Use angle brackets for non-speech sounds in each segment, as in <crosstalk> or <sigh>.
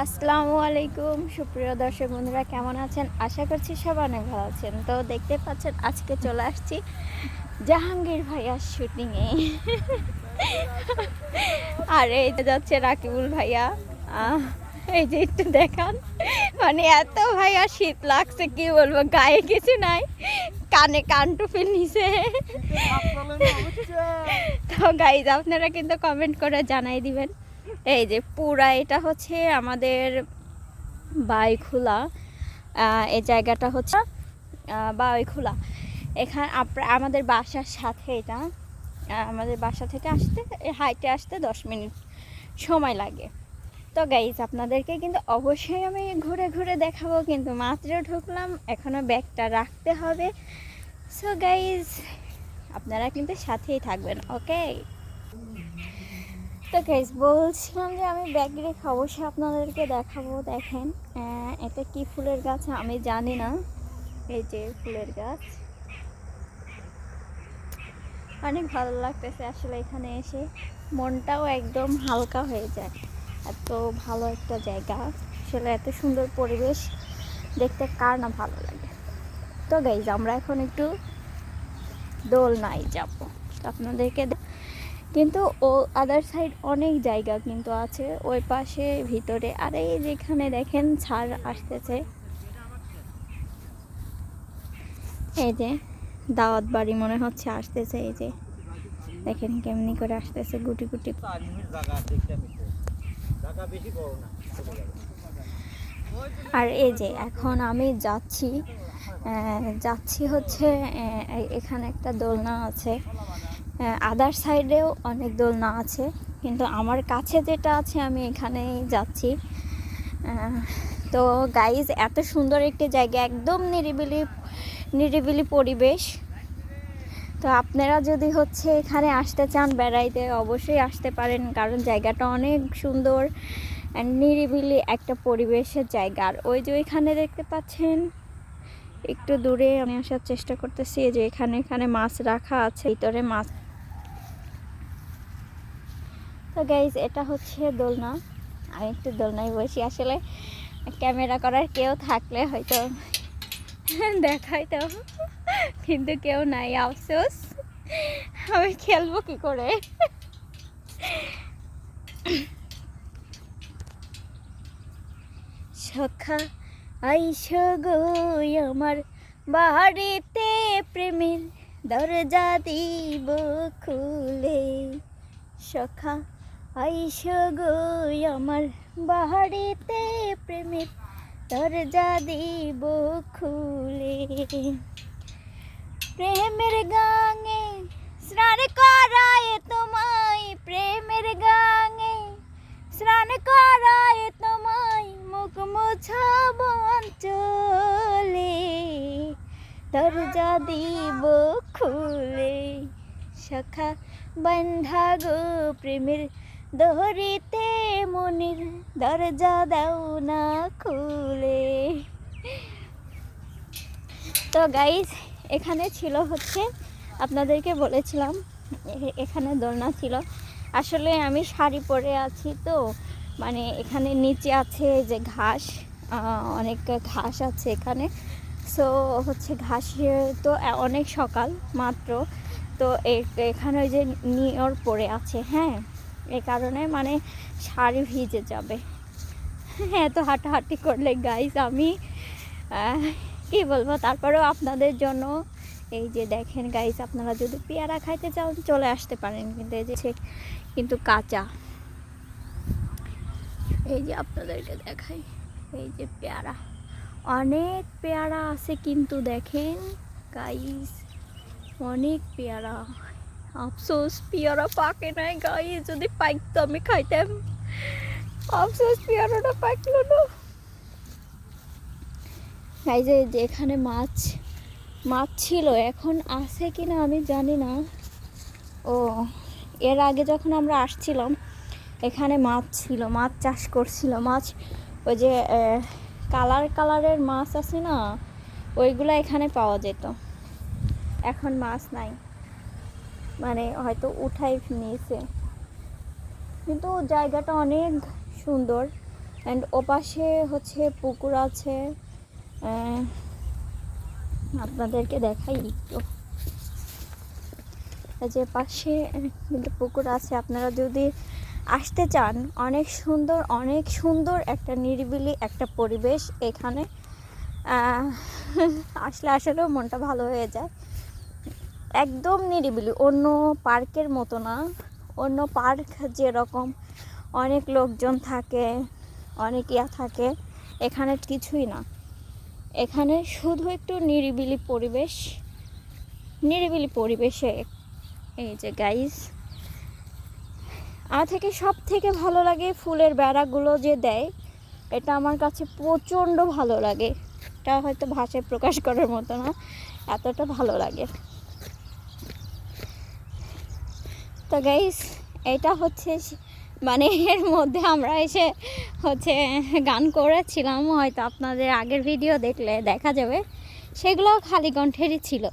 আসসালামু আলাইকুম সুপ্রিয় দর্শক বন্ধুরা কেমন আছেন? আশা করছি সব অনেক ভালো আছেন। তো দেখতে পাচ্ছেন আজকে চলে আসছি জাহাঙ্গীর ভাইয়ার শুটিংয়ে আর এই যে যাচ্ছে রাকিবুল ভাইয়া। এই যে একটু দেখান। মানে এত ভাইয়া শীত লাগছে কি বলব গায়ে কিছু নাই। কানে কান টুপি নিছে। তো গাইজ আপনারা কিন্তু কমেন্ট করে জানাই দিবেন। এই যে পুরা এটা হচ্ছে আমাদের বাইখোলা এই জায়গাটা হচ্ছে বাইখোলা এখানে আমাদের বাসার সাথে এটা আমাদের বাসা থেকে আসতে, হাইটে আসতে দশ মিনিট সময় লাগে। তো গাইজ আপনাদেরকে কিন্তু অবশ্যই আমি ঘুরে ঘুরে দেখাবো, কিন্তু মাত্র ঢুকলাম এখনও ব্যাগটা রাখতে হবে। সো গাইজ আপনারা কিন্তু সাথেই থাকবেন ওকে তো গাইজ বলছিলাম যে আমি ব্যাগ রেখে অবশ্যই আপনাদেরকে দেখাবো, দেখেন। এটা কি ফুলের গাছ আমি জানি না। এই যে ফুলের গাছ। অনেক ভালো লাগতেছে আসলে এখানে এসে। মনটাও একদম হালকা হয়ে যায়। এত ভালো একটা জায়গা। আসলে এত সুন্দর পরিবেশ। দেখতে কার না ভালো লাগে। তো গাইজ আমরা এখন একটু দোলনায় যাব। আপনাদেরকে কিন্তু ও আদার সাইড অনেক জায়গা কিন্তু আছে। ওই পাশে, ভিতরে, আর এই যেখানে দেখেন ছাড় আসতেছে। এই যে, দাওয়াত বাড়ি মনে হচ্ছে আসতেছে এই যে। দেখেন কেমনি করে আসতেছে, গুটি গুটি। আর এই যে, এখন আমি যাচ্ছি যাচ্ছি হচ্ছে এখানে একটা দোলনা আছে। আদার সাইডেও অনেক দোলনা আছে, কিন্তু আমার কাছে যেটা আছে আমি এখানেই যাচ্ছি। তো গাইজ এত সুন্দর একটি জায়গা, একদম নিরিবিলি নিরিবিলি পরিবেশ। তো আপনারা যদি হচ্ছে এখানে আসতে চান, বেড়াইতে অবশ্যই আসতে পারেন, কারণ জায়গাটা অনেক সুন্দর and নিরিবিলি একটা পরিবেশের জায়গা। আর ওই যে ওইখানে দেখতে পাচ্ছেন, একটু দূরে আমি আসার চেষ্টা করতেছি যে এখানে এখানে মাছ রাখা আছে, ভিতরে মাছ তো গাইজ এটা হচ্ছে দোলনা। আমি একটু দোলনায় বসি আসলে। ক্যামেরা করার কেউ থাকলে হয়তো দেখাইতো কিন্তু কেউ নাই, আফসোস। আমি খেলব কি করে? সখা আইস গো আমার বাড়িতে প্রেমের দরজা দিব খুলে। সখা আইস গো আমার বাড়িতে প্রেমের দরজা দিব খুলে। প্রেমের গাঙে স্নান করায় তোমায়, প্রেমের গাঙে স্নান করায় তোমায়, মুখ মোছাব চলে। দরজা দিব খুলে সখা বন্ধা গো প্রেমের দহরিতে মনির দরজা দাও না খুলে। তো গাইজ এখানে ছিল হচ্ছে, আপনাদেরকে বলেছিলাম এখানে দোলনা ছিল। আসলে আমি শাড়ি পরে আছি তো মানে এখানে নিচে আছে যে ঘাস অনেক ঘাস আছে এখানে। সো, হচ্ছে ঘাসে তো অনেক সকাল মাত্র। তো এখানে ওই যে নিয়র পড়ে আছে হ্যাঁ? এই কারণে মানে শাড়ি ভিজে যাবে। হ্যাঁ তো হাঁটাহাঁটি করলে গাইজ আমি কি বলব, তারপরেও আপনাদের জন্য এই যে দেখেন গাইজ আপনারা যদি পেয়ারা খাইতে চান চলে আসতে পারেন। কিন্তু এই যে কিন্তু কাঁচা। এই যে আপনাদেরকে দেখাই, এই যে পেয়ারা। অনেক পেয়ারা আছে কিন্তু দেখেন গাইজ অনেক পেয়ারা। আফসোস পিয়ারা পাকে নাই গাইজ যদি পাইতো আমি খাইতাম আফসোস পিয়ারাটা পাকলো না এই যে এখানে মাছ মাছ ছিল, এখন আছে কি না আমি জানি না। ও, এর আগে যখন আমরা আসছিলাম, এখানে মাছ ছিল, মাছ চাষ করছিল, মাছ ওই যে কালার কালারের মাছ আছে না, ওইগুলো এখানে পাওয়া যেত। এখন মাছ নাই। মানে হয়তো উঠাই নিয়েছে। কিন্তু জায়গাটা অনেক সুন্দর। অ্যান্ড ওপাশে হচ্ছে পুকুর আছে। আপনাদেরকে দেখাই একটু। যে পাশে কিন্তু পুকুর আছে। আপনারা যদি আসতে চান, অনেক সুন্দর অনেক সুন্দর একটা নিরিবিলি একটা পরিবেশ এখানে। আসলে আসলেও মনটা ভালো হয়ে যায়। একদম নিরিবিলি, অন্য পার্কের মতো না। অন্য পার্ক যেরকম অনেক লোকজন থাকে, অনেক ইয়া থাকে, এখানে কিছুই না। এখানে শুধু একটু নিরিবিলি পরিবেশ, নিরিবিলি পরিবেশে। এই যে গাইস আমার থেকে সব থেকে ভালো লাগে ফুলের বেড়াগুলো যে দেয়, এটা আমার কাছে প্রচণ্ড ভালো লাগে। এটা হয়তো ভাষায় প্রকাশ করার মতো না, এতটা ভালো লাগে। তো গাইস এটা হচ্ছে মানে এর মধ্যে আমরা এসে হচ্ছে গান করেছিলাম, হয়তো আপনাদের আগের ভিডিও দেখলে দেখা যাবে। সেগুলো খালি কণ্ঠেরই ছিল।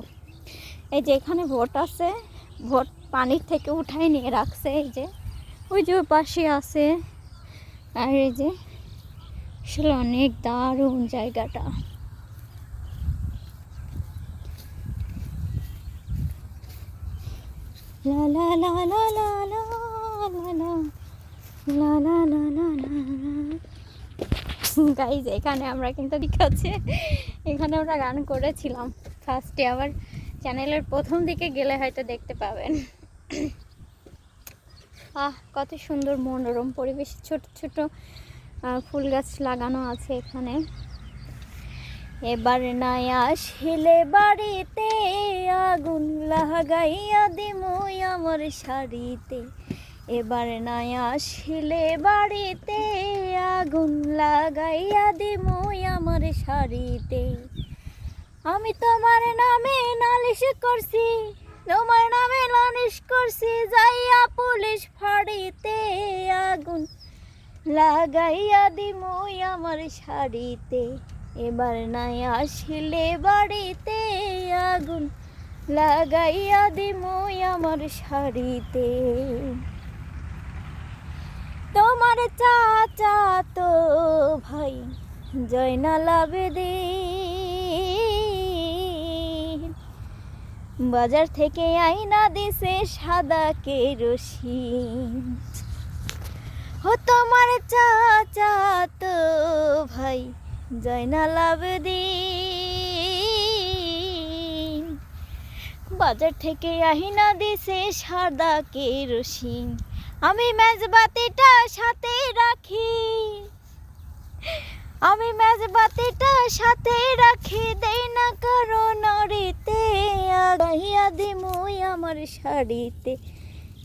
এই যে এখানে ভোট আছে, ভোট পানির থেকে উঠাই নিয়ে রাখছে এই যে। ওই যে পাশে আছে। আর এই যে, আসলে অনেক দারুণ জায়গাটা। লা লা লা লা লা লা লা লা গাইজ এখানে আমরা কিন্তু ঠিক আছে এখানে আমরা গান করেছিলাম। ফার্স্টে আবার চ্যানেলের প্রথম দিকে গেলে হয়তো দেখতে পাবেন। আহ, কত সুন্দর মনোরম পরিবেশ। ছোট ছোট ফুল গাছ লাগানো আছে এখানে। এবার নাই আসলে বাড়িতে, আগুন লাগাইয়া দিমুই আমার শাড়িতে। এবার নাই আসলে বাড়িতে, আগুন লাগাইয়া দিমুই আমার শাড়িতে। আমি তোমার নামে নালিশ করছি, তোমার নামে নালিশ করছি, যাইয়া পুলিশ ফাড়িতে আগুন লাগাইয়া দিমুই আমার শাড়িতে। এবার নাই আসলে বাড়িতে আগুন লাগাইয়া দিমুই আমার শাড়িতে। তোমার চাচা তো ভাই জয়নাল আবেদিন বাজার থেকে আইনা দিছে সাদা কেরোসিন। ও তোমার চাচা তো ভাই জয়নাল আবেদিন বাজার থেকে আহিনা দিছে সাদা কেরোসিন। আমি মেজবাতিটা সাথে রাখি। আমি মেজবাতিটা সাথে রাখি, দেই না কারও নড়িতে। আগাইয়া দিমুই আমার শাড়িতে।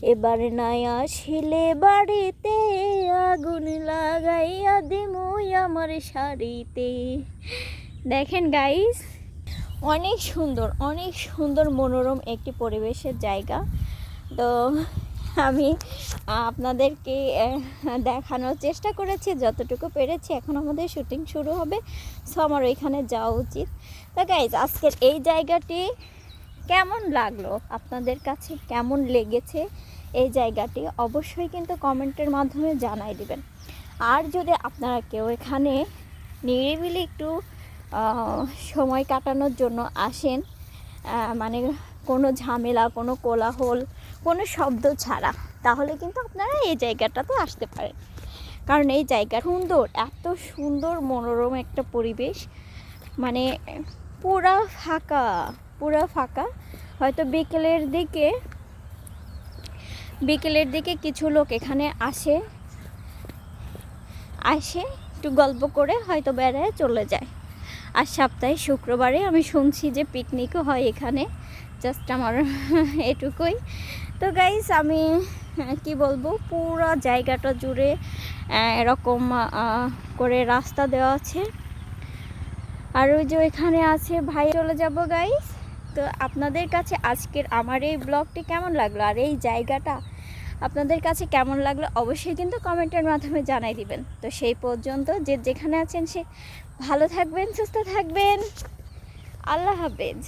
এবার নাই আসিলে বাড়িতে। আগুন লাগাইয়া দিমুই আমার শাড়িতে। দেখেন গাইস অনেক সুন্দর অনেক সুন্দর মনোরম একটি পরিবেশের জায়গা। তো আমি আপনাদেরকে দেখানোর চেষ্টা করেছি, যতটুকু পেরেছি। এখন আমাদের শুটিং শুরু হবে। সো আমার ওইখানে যাওয়া উচিত। তো গাইজ আজকের এই জায়গাটি কেমন লাগল? আপনাদের কাছে কেমন লেগেছে এই জায়গাটি? অবশ্যই কিন্তু কমেন্টের মাধ্যমে জানাই দিবেন। আর যদি আপনারা কেউ এখানে নিরিবিলি একটু সময় কাটানোর জন্য আসেন মানে কোনো ঝামেলা, কোনো কোলাহল, কোনো শব্দ ছাড়া, তাহলে কিন্তু আপনারা এই জায়গাটাতে আসতে পারেন। কারণ এই জায়গা সুন্দর, এত সুন্দর মনোরম একটা পরিবেশ মানে পুরা ফাঁকা পুরা ফাঁকা। হয়তো বিকেলের দিকে বিকেলের দিকে কিছু লোক এখানে আসে আসে, একটু গল্প করে হয়তো বেড়ায় চলে যায়। আর সপ্তাহে শুক্রবারে আমি শুনছি যে পিকনিকও হয় এখানে। জাস্ট আমার <laughs> এটুকুই। তো গাইস আমি কি বলব, পুরো জায়গাটা জুড়ে এরকম করে রাস্তা দেওয়া আছে। আর ওই যে এখানে আছে ভাই, চলে যাব গাইস তো আপনাদের কাছে আজকের আমার এই ব্লগটি কেমন লাগল? আর এই জায়গাটা আপনাদের কাছে কেমন লাগল অবশ্যই কিন্তু কমেন্টের মাধ্যমে জানাই দিবেন। তো সেই পর্যন্ত যে যেখানে আছেন সে ভালো থাকবেন, সুস্থ থাকবেন। আল্লাহ হাফেজ।